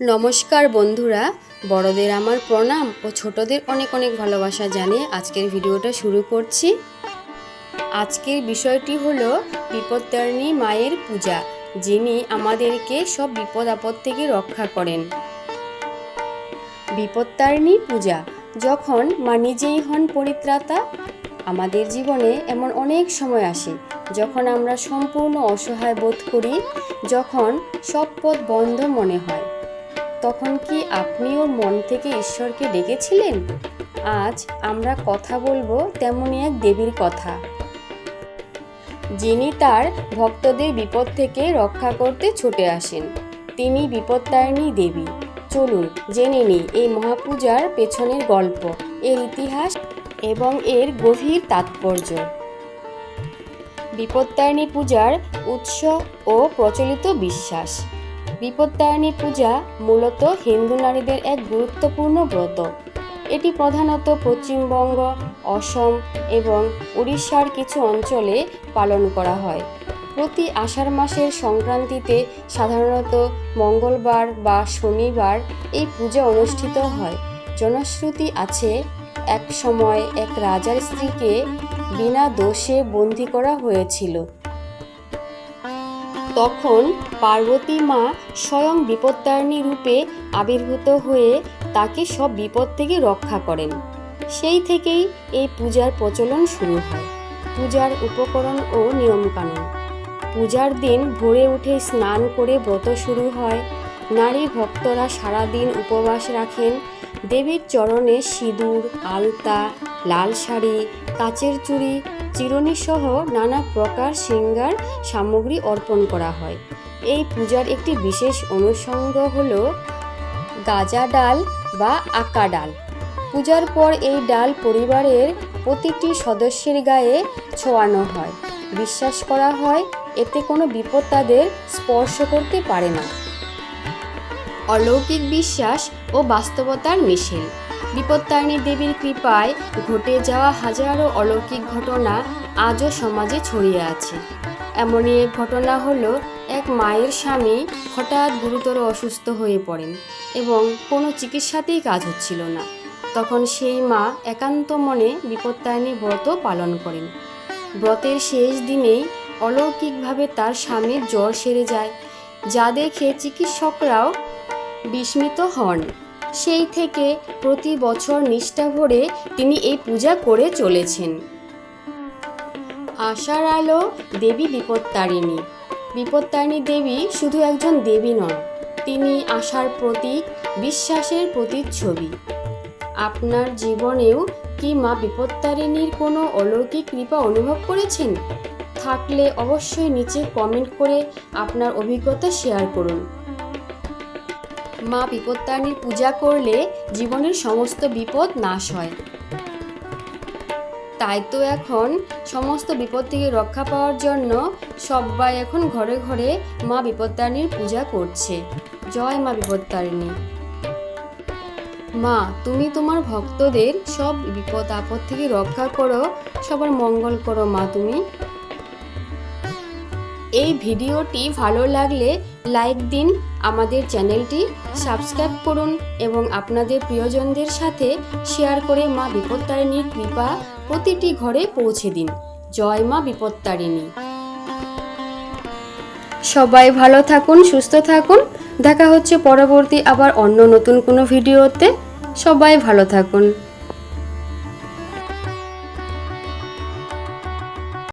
নমস্কার বন্ধুরা, বড়দের আমার প্রণাম ও ছোটদের অনেক অনেক ভালোবাসা জানিয়ে আজকের ভিডিওটা শুরু করছি। আজকের বিষয়টি হলো বিপত্তারিণী মায়ের পূজা, যিনি আমাদেরকে সব বিপদ আপদ থেকে রক্ষা করেন। বিপত্তারিণী পূজা, যখন মা নিজেই হন পরিত্রাতা, আমাদের জীবনে এমন অনেক সময় আসে, যখন আমরা সম্পূর্ণ অসহায় বোধ করি, যখন সব পথ বন্ধ মনে হয়। তখন কি আপনিও মন থেকে ঈশ্বরকে ডেকেছিলেন? আজ আমরা কথা বলব তেমনই এক দেবীর কথা। যিনি তার ভক্তদের বিপদ থেকে রক্ষা করতে ছুটে আসেন, তিনি বিপত্তারিণী দেবী। চলুন, জেনে নিই এই মহাপূজার পেছনের গল্প, এর ইতিহাস এবং এর গভীর তাৎপর্য। বিপত্তারিণী পূজার উৎস ও প্রচলিত বিশ্বাস। বিপত্তারিণী পূজা মূলত হিন্দু নারীদের এক গুরুত্বপূর্ণ ব্রত। এটি প্রধানত পশ্চিমবঙ্গ, অসম এবং উড়িষ্যার কিছু অঞ্চলে পালন করা হয়। প্রতি আষাঢ় মাসের সংক্রান্তিতে সাধারণত মঙ্গলবার বা শনিবার এই পূজা অনুষ্ঠিত হয়। জনশ্রুতি আছে, এক সময় এক রাজার স্ত্রীকে বিনা দোষে বন্দি করা হয়েছিল। তখন পার্বতী মা স্বয়ং বিপত্তারিণী রূপে আবির্ভূত হয়ে তাকে সব বিপদ থেকে রক্ষা করেন। সেই থেকেই এই পূজার প্রচলন শুরু হয়। পূজার উপকরণ ও নিয়মকানুন। পূজার দিন ভোরে উঠে স্নান করে ব্রত শুরু হয়। নারী ভক্তরা সারাদিন উপবাস রাখেন। দেবীর চরণে সিঁদুর, আলতা, লাল শাড়ি, কাচের চুড়ি চিরুনি সহ নানা প্রকার শৃঙ্গার সামগ্রী অর্পণ করা হয়। এই পূজার একটি বিশেষ অনুষঙ্গ হল গাজা ডাল বা আকা ডাল। পূজার পর এই ডাল পরিবারের প্রতিটি সদস্যের গায়ে ছোঁয়ানো হয়। বিশ্বাস করা হয়, এতে কোনো বিপদ তাদের স্পর্শ করতে পারে না। অলৌকিক বিশ্বাস ও বাস্তবতার মিশেল বিপত্তারিণী দেবীর কৃপায় ঘটে যাওয়া হাজারো অলৌকিক ঘটনা আজও সমাজে ছড়িয়ে আছে। এমনই এক ঘটনা হলো এক মায়ের স্বামী হঠাৎ গুরুতর অসুস্থ হয়ে পড়েন এবং কোনো চিকিৎসাতেই কাজ হচ্ছিল না। তখন সেই মা একান্ত মনে বিপত্তারিণী ব্রত পালন করেন। ব্রতের শেষ দিনেই অলৌকিকভাবে তার স্বামীর জ্বর সেরে যায়, যা দেখে চিকিৎসকরাও বিস্মিত হন। সেই থেকে প্রতি বছর নিষ্ঠা ভরে তিনি এই পূজা করে চলেছেন। আশার আলো দেবী বিপত্তারিণী। বিপত্তারিণী দেবী শুধু একজন দেবী নন, তিনি আশার প্রতীক, বিশ্বাসের প্রতিচ্ছবি। আপনার জীবনেও কি মা বিপত্তারিণীর কোনো অলৌকিক কৃপা অনুভব করেছেন? থাকলে অবশ্যই নিচে কমেন্ট করে আপনার অভিজ্ঞতা শেয়ার করুন। মা বিপত্তারিণীর পূজা করলে জীবনের সমস্ত বিপদ নাশ হয়। তাই তো এখন সমস্ত বিপদ থেকে রক্ষা পাওয়ার জন্য সবাই এখন ঘরে ঘরে মা বিপত্তারিণীর পূজা করছে। জয় মা বিপত্তারিণী। মা, তুমি তোমার ভক্তদের সব বিপদ আপদ থেকে রক্ষা করো, সবার মঙ্গল করো মা তুমি। এই ভিডিওটি ভালো লাগলে লাইক দিন আমাদের চ্যানেলটি সাবস্ক্রাইব করুন এবং আপনাদের প্রিয়জনদের সাথে শেয়ার করে মা বিপত্তারিণীর কৃপা প্রতিটি ঘরে পৌঁছে দিন। জয় মা বিপত্তারিণী। সবাই ভালো থাকুন, সুস্থ থাকুন। দেখা হচ্ছে পরবর্তী আবার অন্য নতুন কোনো ভিডিওতে। সবাই ভালো থাকুন।